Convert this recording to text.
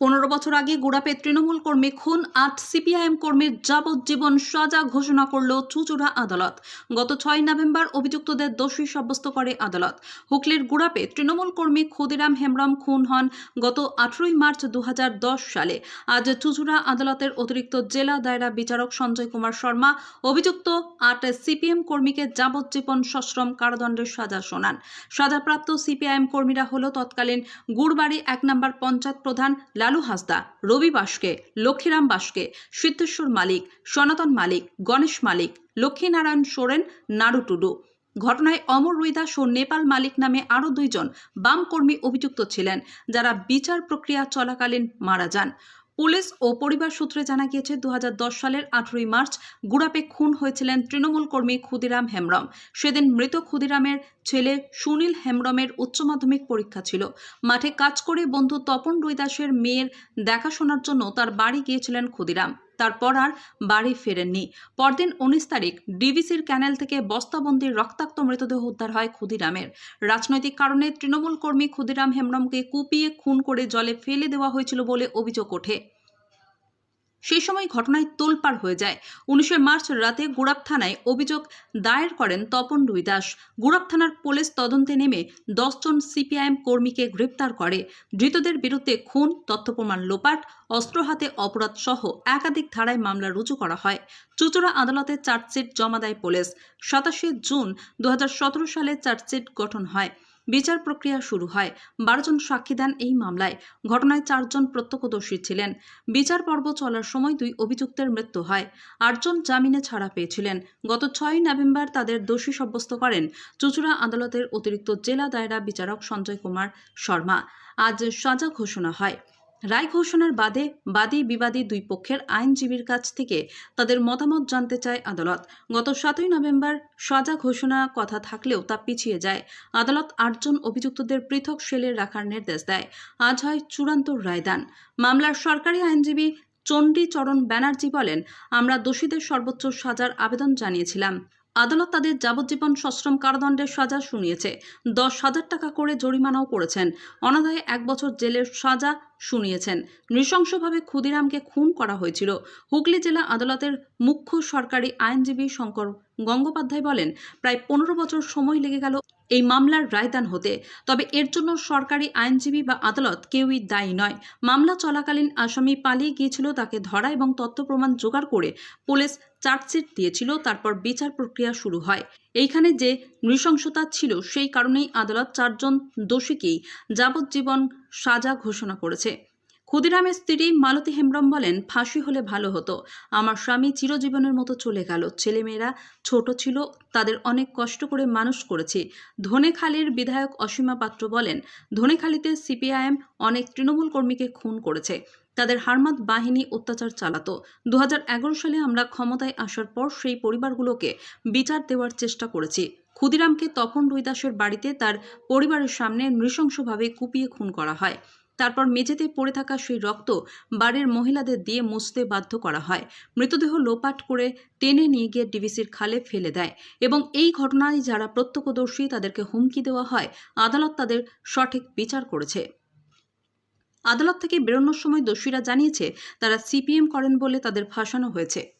পনেরো বছর আগে গোড়াপে তৃণমূল কর্মী খুন, আট সিপিআইএম কর্মীর যাবজ্জীবন সাজা ঘোষণা করল চুচুড়া আদালত। গত ছয় নভেম্বর অভিযুক্তদের দোষী সাব্যস্ত করে আদালত। হুগলির গুড়াপে তৃণমূল কর্মী ক্ষুদিরাম হেমব্রম খুন হন গত আঠেরোই মার্চ দু হাজার দশ সালে। আজ চুচুড়া আদালতের অতিরিক্ত জেলা দায়রা বিচারক সঞ্জয় কুমার শর্মা, অভিযুক্ত আট সিপিএম কর্মীকে যাবজ্জীবন সশ্রম কারাদণ্ডের সাজা শোনান। সাজাপ্রাপ্ত সিপিআইএম কর্মীরা হল তৎকালীন গুড়বাড়ি এক নম্বর পঞ্চায়েত প্রধান লালু হাসদা, রবি বাসকে, লক্ষ্মীরাম বাসকে, সিদ্ধেশ্বর মালিক, সনাতন মালিক, গণেশ মালিক, লক্ষ্মীনারায়ণ সোরেন, নারু টুডু। ঘটনায় অমর রুইদাস ও নেপাল মালিক নামে আরও দুইজন বাম কর্মী অভিযুক্ত ছিলেন, যারা বিচার প্রক্রিয়া চলাকালীন মারা যান। পুলিশ ও পরিবার সূত্রে জানা গিয়েছে দু হাজার দশ সালের আঠেরোই মার্চ গুড়াপে খুন হয়েছিলেন তৃণমূল কর্মী ক্ষুদিরাম হেমব্রম। সেদিন মৃত ক্ষুদিরামের ছেলে সুনীল হেমব্রমের উচ্চ মাধ্যমিক পরীক্ষা ছিল। মাঠে কাজ করে বন্ধু তপন রুইদাসের মেয়ের দেখাশোনার জন্য তার বাড়ি গিয়েছিলেন ক্ষুদিরাম। তারপর আর বাড়ি ফেরেননি। পরদিন উনিশ তারিখ ডিভিসির ক্যানেল থেকে বস্তাবন্দির রক্তাক্ত মৃতদেহ উদ্ধার হয় ক্ষুদিরামের। রাজনৈতিক কারণে তৃণমূল কর্মী ক্ষুদিরাম হেমরমকে কুপিয়ে খুন করে জলে ফেলে দেওয়া হয়েছিল বলে অভিযোগ ওঠে। সেই সময় ঘটনায় তোলপাড় হয়ে যায়। উনিশে মার্চ রাতে গুড়াপ থানায় অভিযোগ দায়ের করেন তপন রুই দাস। গুড়াপ থানার পুলিশ তদন্তে নেমে দশজন সিপিআইএম কর্মীকে গ্রেপ্তার করে। ধৃতদের বিরুদ্ধে খুন তথ্যপ্রমাণ লোপাট, অস্ত্র হাতে অপরাধ সহ একাধিক ধারায় মামলা রুজু করা হয়। চুচুড়া আদালতে চার্জশিট জমা দেয় পুলিশ। সাতাশে জুন দু হাজার সতেরো সালে চার্জশিট গঠন হয়। বিচার প্রক্রিয়া শুরু হয়। বারো জন সাক্ষী দেন এই মামলায়। ঘটনায় চারজন প্রত্যক্ষদর্শী ছিলেন। বিচার পর্ব চলার সময় দুই অভিযুক্তের মৃত্যু হয়। আটজন জামিনে ছাড়া পেয়েছিলেন। গত ছয় নভেম্বর তাদের দোষী সাব্যস্ত করেন চুচুড়া আদালতের অতিরিক্ত জেলা দায়রা বিচারক সঞ্জয় কুমার শর্মা। আজ সাজা ঘোষণা হয়। রায় ঘোষণার বাদে বাদী বিবাদী দুই পক্ষের আইনজীবীর কাছ থেকে তাদের মতামত জানতে চায় আদালত। গত সাতই নভেম্বর সাজা ঘোষণা কথা থাকলেও তা পিছিয়ে যায়। আদালত আটজন অভিযুক্তদের পৃথক সেলে রাখার নির্দেশ দেয়। আজ হয় চূড়ান্ত রায়দান। মামলার সরকারি আইনজীবী চণ্ডীচরণ ব্যানার্জি বলেন, আমরা দোষীদের সর্বোচ্চ সাজার আবেদন জানিয়েছিলাম। আদালত তাদের যাবজ্জীবন সশ্রম কারাদণ্ডের সাজা শুনিয়েছে। দশ হাজার টাকা করে জরিমানাও করেছেন। অনাদায়ে এক বছর জেলের সাজা শুনিয়েছেন। নৃশংসভাবে ক্ষুদিরামকে খুন করা হয়েছিল। হুগলি জেলা আদালতের মুখ্য সরকারি আইনজীবী শঙ্কর গঙ্গোপাধ্যায় বলেন, প্রায় পনেরো বছর সময় লেগে গেল এই মামলার রায়দান হতে। তবে এর জন্য সরকারি আইনজীবী বা আদালত কেউই দায়ী নয়। মামলা চলাকালীন আসামি পালিয়ে গিয়েছিল তাকে ধরা এবং তথ্য প্রমাণ জোগাড় করে পুলিশ চার্জশিট দিয়েছিল, তারপর বিচার প্রক্রিয়া শুরু হয়। এইখানে যে নৃশংসতা ছিল, সেই কারণেই আদালত চারজন দোষীকেই যাবজ্জীবন সাজা ঘোষণা করেছে। ক্ষুদিরামের স্ত্রী মালতী হেমব্রম বলেন, ফাঁসি হলে ভালো হতো। আমার স্বামী চিরজীবনের মতো চলে গেল। ছেলেমেয়েরা ছোট ছিল, তাদের অনেক কষ্ট করে মানুষ করেছি। ধনেখালির বিধায়ক অসীমা পাত্র বলেন, ধনেখালিতে সিপিআইএম অনেক তৃণমূল কর্মীকে খুন করেছে। তাদের হারমাত বাহিনী অত্যাচার চালাতো। দু হাজার এগারো সালে আমরা ক্ষমতায় আসার পর সেই পরিবারগুলোকে বিচার দেওয়ার চেষ্টা করেছি। ক্ষুদিরামকে তপন রুইদাসের বাড়িতে তার পরিবারের সামনে নৃশংসভাবে কুপিয়ে খুন করা হয়। তারপর মেঝেতে পড়ে থাকা সেই রক্ত বাড়ির মহিলাদের দিয়ে মুছতে বাধ্য করা হয়। মৃতদেহ লোপাট করে টেনে নিয়ে গিয়ে ডিভিসির খালে ফেলে দেয় এবং এই ঘটনায় যারা প্রত্যক্ষদর্শী তাদেরকে হুমকি দেওয়া হয়, আদালত তাদের সঠিক বিচার করেছে। আদালত থেকে বেরোনোর সময় দোষীরা জানিয়েছে, তারা সিপিএম করেন বলে তাদের ফাঁসানো হয়েছে।